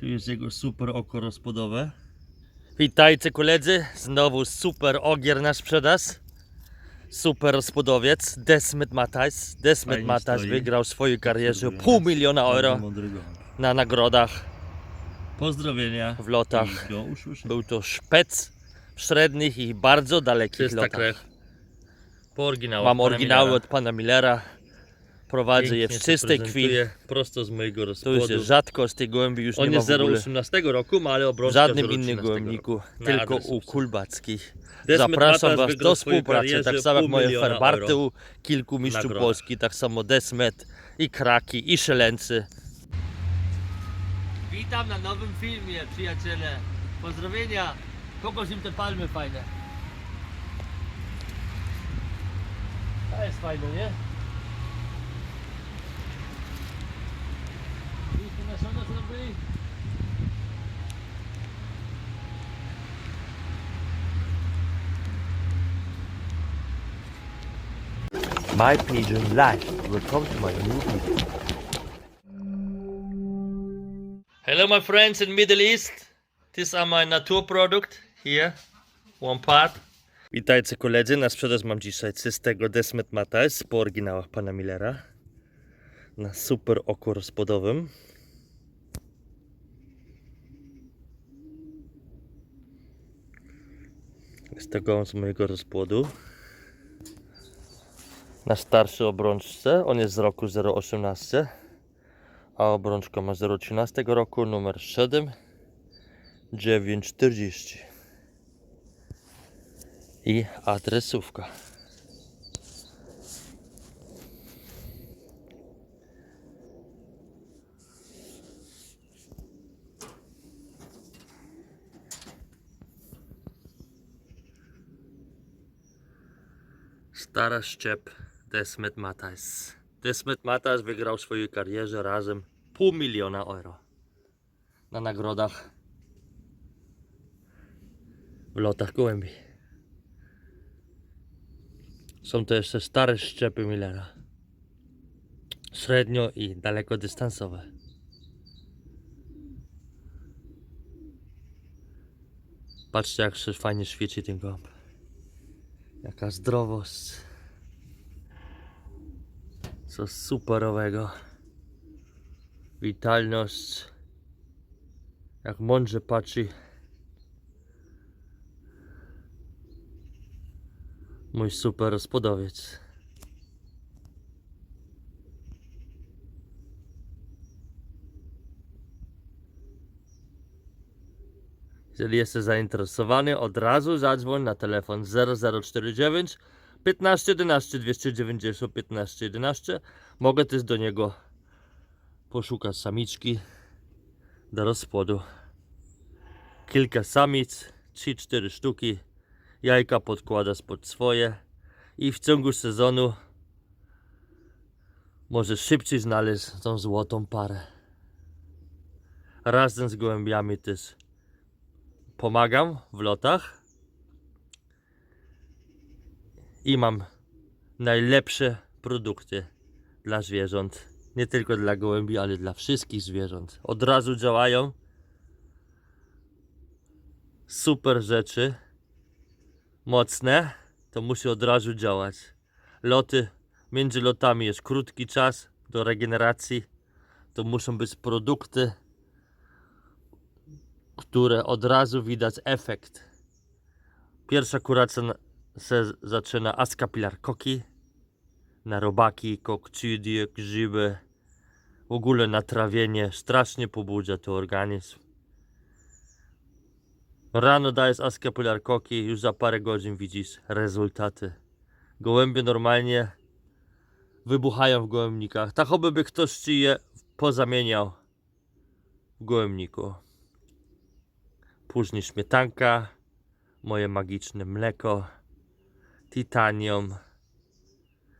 Tu jest jego super oko rozpodowe. Witajcie koledzy, znowu super ogier na sprzedaż. Super rozpodowiec, Desmet Matajs. Desmet stoi. wygrał w swojej karierze pół miliona euro na nagrodach. Pozdrowienia. W lotach. I do usłyszenia. Był to szpec w średnich i bardzo dalekich Czysta lotach. krew. Po oryginałach. Mam oryginały Millera. od pana Millera. Prowadzę je w czystej krwi. Prosto z mojego To rozpłodu. już jest rzadkość tej gołębi już On nie ma jest w ogóle 0,18 roku, ma ale w obrączka żadnym 0,13 innym roku. gołębniku, Na tylko adres u. Kulbackich. Zapraszam Matas Was wygrał do w swojej współpracy, karierze tak samo jak pół moje miliona Ferbarty euro. u kilku mistrzów Nagroda. Polski, tak samo Desmet i Kraki i Szelęcy. Witam na nowym filmie, przyjaciele. Pozdrowienia. Kogoś im te palmy fajne. To jest fajne, nie? My Pigeon Life. Welcome to my new video. Hello my friends in Middle East. These are my naturproduct here. One part. Witajcie koledzy, na sprzedaż mam dzisiaj czystego Desmet Matais po oryginałach pana Millera. Na super oku rozpodowym. To gołąb z mojego rozpłodu. Na starszej obrączce, on jest z roku 018, a obrączka ma 013 roku, numer 7 940 i adresówka. Stara szczep Desmet Matas. Desmet Matas wygrał w swojej karierze razem pół miliona euro na nagrodach w lotach gołębi. Są to jeszcze stare szczepy Millera. Średnio i dalekodystansowe. Patrzcie jak się fajnie świeci ten gołąb. Jaka zdrowość. Co superowego. Witalność. Jak mądrze patrzy. Mój super rozpodowiec. Jeżeli jesteś zainteresowany, od razu zadzwoń na telefon 0049 15 11 290 15 11. Mogę też do niego poszukać samiczki do rozpłodu. Kilka samic, 3-4 sztuki. Jajka podkłada pod swoje i w ciągu sezonu może szybciej znaleźć tą złotą parę. Razem z gołębiami też pomagam w lotach i mam najlepsze produkty dla zwierząt. Nie tylko dla gołębi, ale dla wszystkich zwierząt. Od razu działają. Super rzeczy. Mocne. To musi od razu działać. Loty, między lotami jest krótki czas do regeneracji. To muszą być produkty, które od razu widać efekt. Pierwsza kuracja se zaczyna askapilar koki, na robaki, kokcydie, grzyby, w ogóle na trawienie. Strasznie pobudza to organizm. Rano dajesz askapilar koki, już za parę godzin widzisz rezultaty. Gołębie normalnie wybuchają w gołębnikach. Tak oby by ktoś ci je pozamieniał w gołębniku. Później śmietanka, moje magiczne mleko, titanium,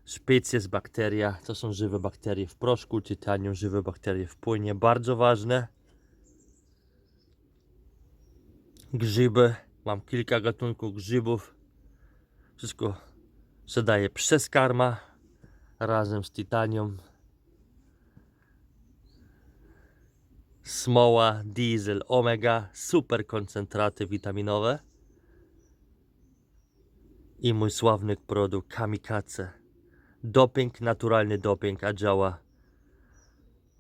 Species bakteria, to są żywe bakterie w proszku, tytanium, żywe bakterie w płynie, bardzo ważne. Grzyby, mam kilka gatunków grzybów. Wszystko daje przez karma razem z titanium. Smoła, diesel, omega, super koncentraty witaminowe i mój sławny produkt kamikaze. Doping, naturalny doping, a działa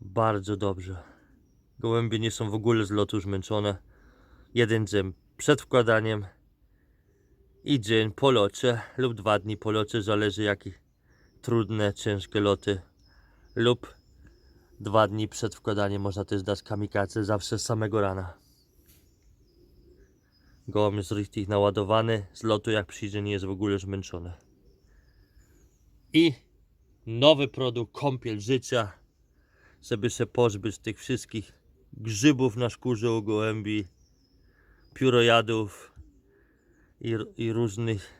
bardzo dobrze. Gołębie nie są w ogóle z lotu zmęczone. Jeden dzień przed wkładaniem i dzień po locie lub dwa dni po locie, zależy jakie trudne, ciężkie loty lub dwa dni przed wkładaniem można też dać kamikaze zawsze z samego rana. Gołąb jest richtig naładowany, z lotu jak przyjdzie nie jest w ogóle zmęczony. I nowy produkt kąpiel życia, żeby się pozbyć tych wszystkich grzybów na skórze u gołębi, piórojadów i, i różnych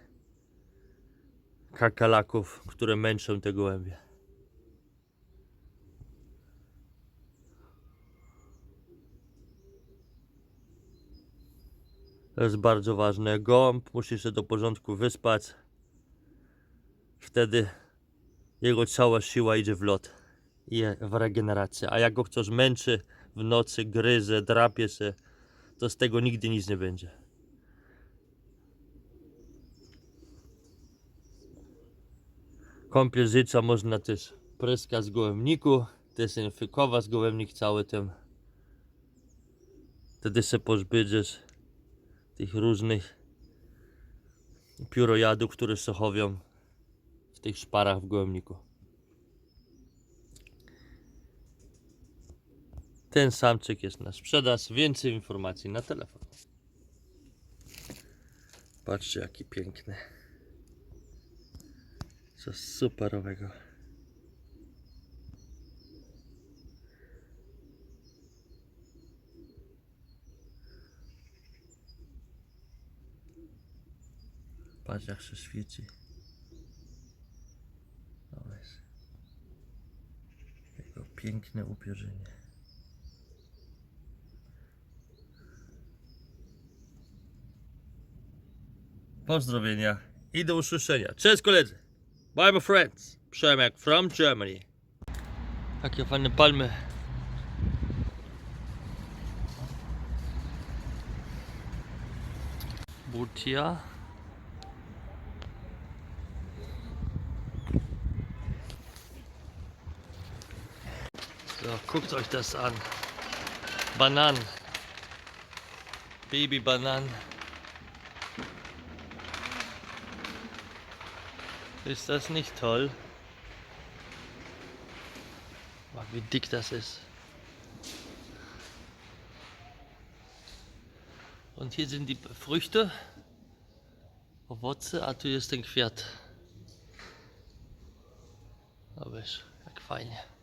kakalaków, które męczą te gołębie. To jest bardzo ważne. Gołąb musi się do porządku wyspać. Wtedy jego cała siła idzie w lot i w regenerację. A jak go ktoś męczy w nocy, gryzie, drapie się, to z tego nigdy nic nie będzie. Kąpiel życia można też pryskać z gołębniku, dezynfekować gołębnik cały tym. Wtedy się pozbędziesz tych różnych piórojadów, które się chowią w tych szparach w gołębniku. Ten samczyk jest na sprzedaż. Więcej informacji na telefon. Patrzcie jaki piękny. Coś superowego. Patrz jak się świeci. No weź. Jego piękne upierzenie. Pozdrowienia i do usłyszenia. Cześć koledzy. Bye my friends. Przemek from Germany. Jakie fajne palmy. Butia. Guckt euch das an. Bananen. Baby-Bananen. Ist das nicht toll? Boah, wie dick das ist. Und hier sind die Früchte. Owoce, a tu jest ten kwiat. Zobacz, jak fajnie.